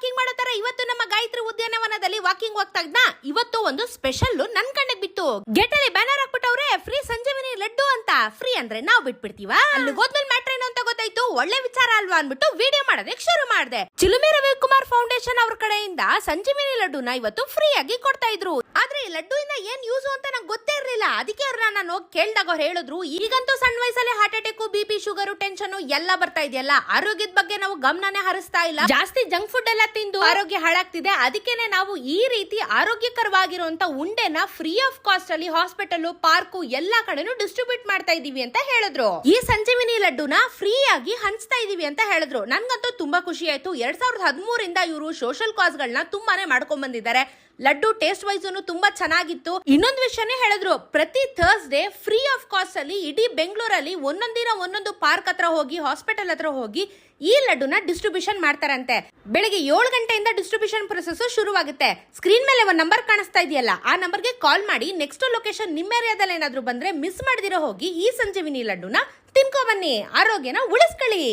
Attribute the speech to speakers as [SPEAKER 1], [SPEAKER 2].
[SPEAKER 1] Walking ಮಾಡೋ ತರ ಇವತ್ತು ನಮ್ಮ ಗಾಯತ್ರಿ ಉದ್ಯಾನವನದಲ್ಲಿ ವಾಕಿಂಗ್ ಹೋಗ್ತಾ ಇದ್ನ. ಇವತ್ತು ಒಂದು ಸ್ಪೆಷಲ್ ನನ್ ಕಣ್ಣಿಗೆ ಬಿತ್ತು. ಗೇಟ್ ಅಲ್ಲಿ ಬ್ಯಾನರ್ ಹಾಕ್ಬಿಟ್ಟವ್ರೆ ಫ್ರೀ ಸಂಜೀವಿನಿ ಲಡ್ಡು ಅಂತ. ಫ್ರೀ ಅಂದ್ರೆ ನಾವು ಬಿಟ್ಬಿಡ್ತೀವ? ಅಲ್ಲಿ ಹೋದ್ಮೇಲೆ ಮ್ಯಾಟ್ರ್ ಏನು ಅಂತ ಗೊತ್ತಾಯ್ತು? ಒಳ್ಳೆ ವಿಚಾರ ಅಲ್ವಾ ಅನ್ಬಿಟ್ಟು ವಿಡಿಯೋ ಮಾಡೋದಕ್ಕೆ ಶುರು ಮಾಡಿದೆ. ಚಿಲುಮೆ ರವಿಕುಮಾರ್ ಫೌಂಡೇಶನ್ ಅವ್ರ ಕಡೆಯಿಂದ ಸಂಜೀವಿನಿ ಲಡ್ಡುನ ಇವತ್ತು ಫ್ರೀ ಆಗಿ ಕೊಡ್ತಾ ಇದ್ರು. ಆದ್ರೆ ಈ ಲಡ್ಡು ಇಂದ ಏನ್ ಯೂಸು ಅಂತ ನಂಗೆ ಗೊತ್ತೇ ಇರಲಿಲ್ಲ. ಅದಕ್ಕೆ ಅವ್ರನ್ನ ನಾನು ಹೋಗಿ ಕೇಳಿದಾಗ ಅವ್ರು ಹೇಳಿದ್ರು ಈಗಂತೂ ಸಣ್ಣ ವಯಸ್ಸಲ್ಲಿ heart attack B P sugar tension ಎಲ್ಲ ಬರ್ತಾ ಇದೆಯಲ್ಲ? ಆರೋಗ್ಯದ ಬಗ್ಗೆ ನಾವು ಗಮನನೇ ಹರಿಸ್ತಾ ಇಲ್ಲ. ಜಾಸ್ತಿ ಜಂಕ್ ಫುಡ್ ಎಲ್ಲ ತಿಂದು ಆರೋಗ್ಯ ಹಾಳಾಗ್ತಿದೆ. ಅದಕ್ಕೇನೆ ನಾವು ಈ ರೀತಿ ಆರೋಗ್ಯಕರವಾಗಿರುವಂತ ಉಂಡೆನ ಫ್ರೀ ಆಫ್ ಕಾಸ್ಟ್ ಅಲ್ಲಿ ಹಾಸ್ಪಿಟಲ್ ಪಾರ್ಕು ಎಲ್ಲಾ ಕಡೆನೂ ಡಿಸ್ಟ್ರಿಬ್ಯೂಟ್ ಮಾಡ್ತಾ ಇದೀವಿ ಅಂತ ಹೇಳಿದ್ರು. ಈ ಸಂಜೀವಿನಿ ಲಡ್ಡುನ ಫ್ರೀ ಆಗಿ ಹಂಚ್ತಾ ಇದೀವಿ ಅಂತ ಹೇಳಿದ್ರು. ನನ್ಗಂತೂ ತುಂಬಾ ಖುಷಿ ಆಯ್ತು. ಎರಡ್ ಸಾವಿರದ ಹದಿಮೂರಿಂದ ಇವರು ಸೋಷಲ್ ಕಾಸ್ ಗಳನ್ನ ತುಂಬಾನೇ ಮಾಡ್ಕೊಂಡ್ ಬಂದಿದ್ದಾರೆ. ಲಡ್ಡು ಟೇಸ್ಟ್ ವೈಸ್ ತುಂಬಾ ಚೆನ್ನಾಗಿತ್ತು. ಇನ್ನೊಂದು ವಿಷಯನೇ ಹೇಳಿದ್ರು, ಪ್ರತಿ ಥರ್ಸ್ಡೇ ಫ್ರೀ ಆಫ್ ಕಾಸ್ಟ್ ಅಲ್ಲಿ ಇಡೀ ಬೆಂಗಳೂರಲ್ಲಿ ಒಂದೊಂದಿನ ಒಂದೊಂದು ಪಾರ್ಕ್ ಹತ್ರ ಹೋಗಿ ಹಾಸ್ಪಿಟಲ್ ಹತ್ರ ಹೋಗಿ ಈ ಲಡ್ಡುನ ಡಿಸ್ಟ್ರಿಬ್ಯೂಷನ್ ಮಾಡ್ತಾರಂತೆ. ಬೆಳಿಗ್ಗೆ ಏಳು ಗಂಟೆಯಿಂದ ಡಿಸ್ಟ್ರಿಬ್ಯೂಷನ್ ಪ್ರೊಸೆಸ್ ಶುರುವಾಗುತ್ತೆ. ಸ್ಕ್ರೀನ್ ಮೇಲೆ ಒಂದು ನಂಬರ್ ಕಾಣಿಸ್ತಾ ಇದೆಯಲ್ಲ, ಆ ನಂಬರ್ಗೆ ಕಾಲ್ ಮಾಡಿ ನೆಕ್ಸ್ಟ್ ಲೊಕೇಶನ್ ನಿಮ್ಮ ಏರಿಯಾದಲ್ಲಿ ಏನಾದರೂ ಬಂದ್ರೆ ಮಿಸ್ ಮಾಡಿದಿರೋ ಹೋಗಿ ಈ ಸಂಜೀವಿನಿ ಲಡ್ಡುನ ತಿನ್ಕೊ ಬನ್ನಿ. ಆರೋಗ್ಯನ ಉಳಿಸ್ಕೊಳ್ಳಿ.